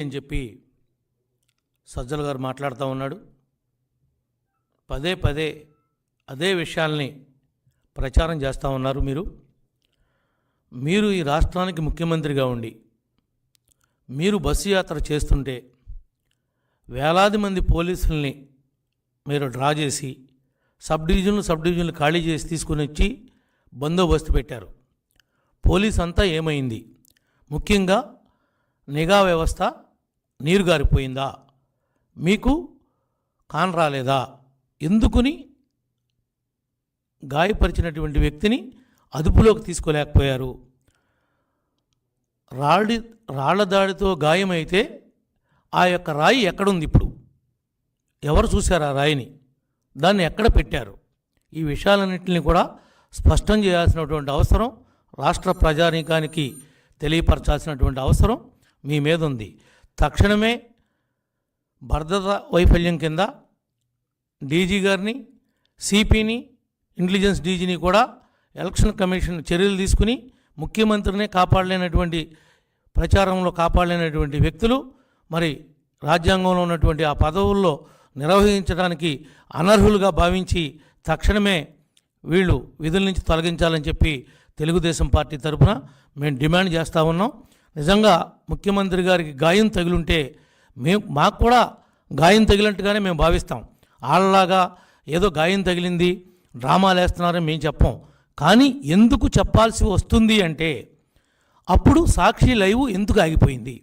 అని చెప్పి సజ్జల గారు మాట్లాడుతూ ఉన్నాడు. పదే పదే అదే విషయాల్ని ప్రచారం చేస్తూ ఉన్నారు మీరు. మీరు ఈ రాష్ట్రానికి ముఖ్యమంత్రిగా ఉండి మీరు బస్సు యాత్ర చేస్తుంటే వేలాది మంది పోలీసుల్ని మీరు డ్రా చేసి సబ్ డివిజన్లు సబ్ డివిజన్లు ఖాళీ చేసి తీసుకుని వచ్చి బందోబస్తు పెట్టారు. పోలీస్ అంతా ఏమైంది? ముఖ్యంగా నిఘా వ్యవస్థ నీరు గారిపోయిందా? మీకు కాన్ రాలేదా? ఎందుకుని గాయపరిచినటువంటి వ్యక్తిని అదుపులోకి తీసుకోలేకపోయారు. రాళ్ళి రాళ్ళ దాడితో గాయమైతే ఆ యొక్క రాయి ఎక్కడుంది ఇప్పుడు? ఎవరు చూశారు ఆ రాయిని? దాన్ని ఎక్కడ పెట్టారు? ఈ విషయాలన్నింటినీ కూడా స్పష్టం చేయాల్సినటువంటి అవసరం రాష్ట్ర ప్రజానీకానికి తెలియపరచాల్సినటువంటి అవసరం మీ మీద ఉంది. తక్షణమే భద్రత వైఫల్యం కింద డీజీ గారిని సిపిని ఇంటెలిజెన్స్ డీజీని కూడా ఎలక్షన్ కమిషన్ చర్యలు తీసుకుని ముఖ్యమంత్రినే కాపాడలేనటువంటి ప్రచారంలో కాపాడలేనటువంటి వ్యక్తులు మరి రాజ్యాంగంలో ఉన్నటువంటి ఆ పదవుల్లో నిర్వహించడానికి అనర్హులుగా భావించి తక్షణమే వీళ్ళు విధుల నుంచి తొలగించాలని చెప్పి తెలుగుదేశం పార్టీ తరఫున మేము డిమాండ్ చేస్తూ ఉన్నాం. నిజంగా ముఖ్యమంత్రి గారికి గాయం తగిలుంటే మేము మాకు కూడా గాయం తగిలినట్టుగానే మేము భావిస్తాం. వాళ్ళలాగా ఏదో గాయం తగిలింది డ్రామాలు వేస్తున్నారని మేము చెప్పం. కానీ ఎందుకు చెప్పాల్సి వస్తుంది అంటే అప్పుడు సాక్షి లైవ్ ఎందుకు ఆగిపోయింది?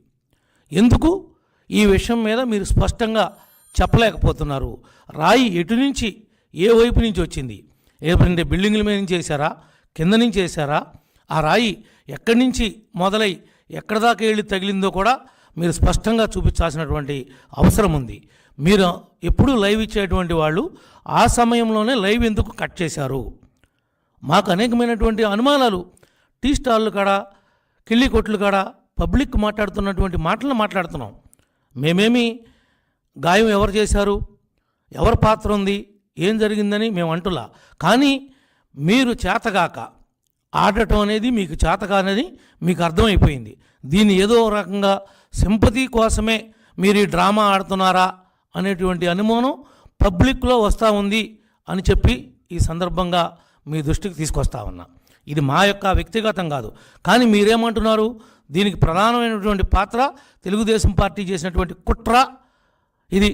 ఎందుకు ఈ విషయం మీద మీరు స్పష్టంగా చెప్పలేకపోతున్నారు? రాయి ఎటు నుంచి ఏ వైపు నుంచి వచ్చింది? ఏదంటే బిల్డింగ్ల మీద నుంచి వేశారా? కింద నుంచి వేశారా? ఆ రాయి ఎక్కడి నుంచి మొదలై ఎక్కడి దాకా వెళ్ళి తగిలిందో కూడా మీరు స్పష్టంగా చూపించాల్సినటువంటి అవసరం ఉంది. మీరు ఎప్పుడు లైవ్ ఇచ్చేటువంటి వాళ్ళు ఆ సమయంలోనే లైవ్ ఎందుకు కట్ చేశారు? మాకు అనేకమైనటువంటి అనుమానాలు. టీ స్టాళ్ళు కాడ కిళ్ళి కొట్లు కాడ పబ్లిక్ మాట్లాడుతున్నటువంటి మాటలను మాట్లాడుతున్నాం. మేమేమి గాయం ఎవరు చేశారు? ఎవరి పాత్ర ఉంది? ఏం జరిగిందని మేము అంటులా. కానీ మీరు చేతగాక ఆడటం అనేది మీకు చేతకానని మీకు అర్థమైపోయింది. దీన్ని ఏదో రకంగా సింపతి కోసమే మీరు ఈ డ్రామా ఆడుతున్నారా అనేటువంటి అనుమానం పబ్లిక్లో వస్తూ ఉంది అని చెప్పి ఈ సందర్భంగా మీ దృష్టికి తీసుకొస్తా ఉన్నా. ఇది మా యొక్క వ్యక్తిగతం కాదు. కానీ మీరేమంటున్నారు? దీనికి ప్రధానమైనటువంటి పాత్ర తెలుగుదేశం పార్టీ చేసినటువంటి కుట్ర ఇది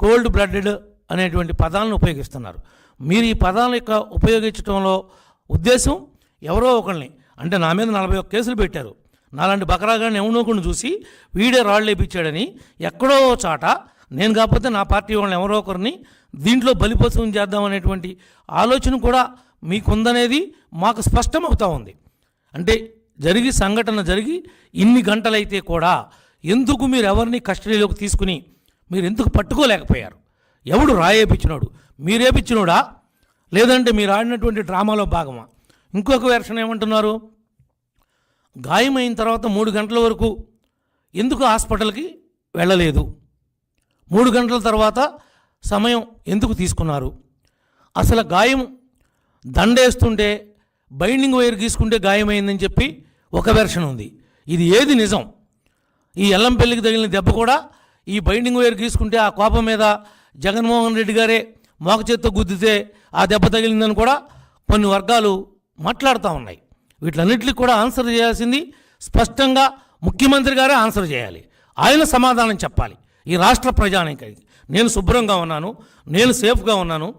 కోల్డ్ బ్లడెడ్ అనేటువంటి పదాలను ఉపయోగిస్తున్నారు. మీరు ఈ పదాల యొక్క ఉపయోగించడంలో ఉద్దేశం ఎవరో ఒకరిని అంటే నా మీద నలభై ఒక్క కేసులు పెట్టారు. నాలాంటి బకరాగాన్ని ఎవనోకుండా చూసి వీడే రాళ్ళు లేపించాడని ఎక్కడో చాట నేను కాకపోతే నా పార్టీ వాళ్ళని ఎవరో ఒకరిని దీంట్లో బలిపశువుం చేద్దామనేటువంటి ఆలోచన కూడా మీకుందనేది మాకు స్పష్టం అవుతా ఉంది. అంటే జరిగి సంఘటన జరిగి ఇన్ని గంటలైతే కూడా ఎందుకు మీరు ఎవరిని కస్టడీలోకి తీసుకుని మీరు ఎందుకు పట్టుకోలేకపోయారు? ఎవడు రాయేపించినోడు మీరేపించినోడా లేదంటే మీరు ఆడినటువంటి డ్రామాలో భాగమా? ఇంకొక వెర్షన్ ఏమంటున్నారు? గాయమైన తర్వాత మూడు గంటల వరకు ఎందుకు హాస్పిటల్కి వెళ్ళలేదు? మూడు గంటల తర్వాత సమయం ఎందుకు తీసుకున్నారు? అసలు గాయం దండేస్తుంటే బైండింగ్ వైర్ గీసుకుంటే గాయమైందని చెప్పి ఒక వెర్షన్ ఉంది. ఇది ఏది నిజం? ఈ ఎల్లంపల్లికి తగిలిన దెబ్బ కూడా ఈ బైండింగ్ వైర్ గీసుకుంటే ఆ కోపం మీద జగన్మోహన్ రెడ్డి గారే మోక చేత్తో గుద్దితే ఆ దెబ్బ తగిలిందని కూడా కొన్ని వర్గాలు మాట్లాడుతూ ఉన్నాయి. వీటిలన్నింటికి కూడా ఆన్సర్ చేయాల్సింది స్పష్టంగా ముఖ్యమంత్రి గారే ఆన్సర్ చేయాలి. ఆయన సమాధానం చెప్పాలి. ఈ రాష్ట్ర ప్రజానికి. నేను శుభ్రంగా ఉన్నాను. నేను సేఫ్గా ఉన్నాను.